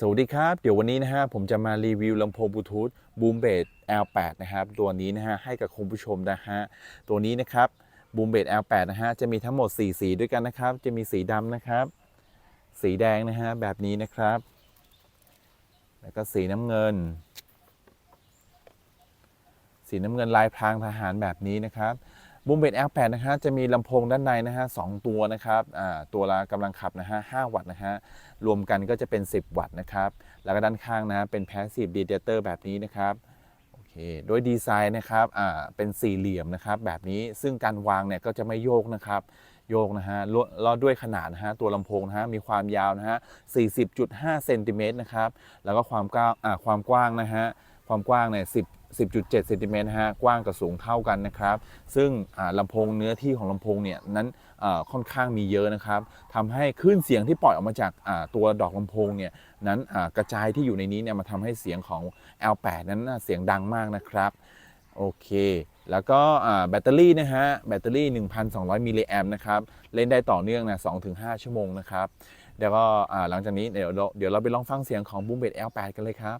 สวัสดีครับ เดี๋ยววันนี้นะฮะผมจะมารีวิวลำโพงบลูทูธบูมเบด L8 นะครับตัวนี้นะฮะให้กับคุณผู้ชมนะฮะตัวนี้นะครับบูมเบด L8 นะฮะจะมีทั้งหมด 4 สีด้วยกันนะครับ จะมีสีดำนะครับ สีแดงนะฮะแบบนี้นะครับ แล้วก็สีน้ำเงิน สีน้ำเงินลายพรางทหารแบบนี้นะครับ บูมเบด L8 นะฮะจะมีลำโพงด้านในนะฮะสองตัวนะครับตัวละกำลังขับนะฮะ5วัตต์นะฮะรวมกันก็จะเป็น 10 วัตต์นะครับ แล้วก็ด้านข้างนะเป็น passive radiator แบบนี้นะครับโอเคโดยดีไซน์นะครับเป็นสี่เหลี่ยมนะครับแบบนี้ซึ่งการวางเนี่ยก็จะไม่โยกนะครับโยกนะฮะล้วแล้วด้วยขนาดนะฮะตัวลำโพงนะฮะมีความยาวนะฮะ 40.5 เซนติเมตรนะครับ แล้วก็ความกว้างความกว้างนะฮะ ความกว้างเนี่ย 10 10.7เซนติเมตรนะฮะกว้างกับสูงเท่ากันนะครับซึ่งลำโพงเนื้อที่ของลำโพงเนี่ยนั้นค่อนข้างมีเยอะนะครับทำให้คลื่นเสียงที่ปล่อยออกมาจากตัวดอกลำโพงเนี่ยนั้นกระจายที่อยู่ในนี้เนี่ยมาทำให้เสียงของ L8 นั้นเสียงดังมากนะครับโอเค แล้วก็แบตเตอรี่นะฮะ แบตเตอรี่ 1,200 มิลลิแอมป์นะครับ เล่นได้ต่อเนื่องนะ 2-5 ชั่วโมงนะครับ เดี๋ยวก็หลังจากนี้เดี๋ยวเราเดี๋ยวเราไปลองฟังเสียงของบูมเบด L8 กันเลยครับ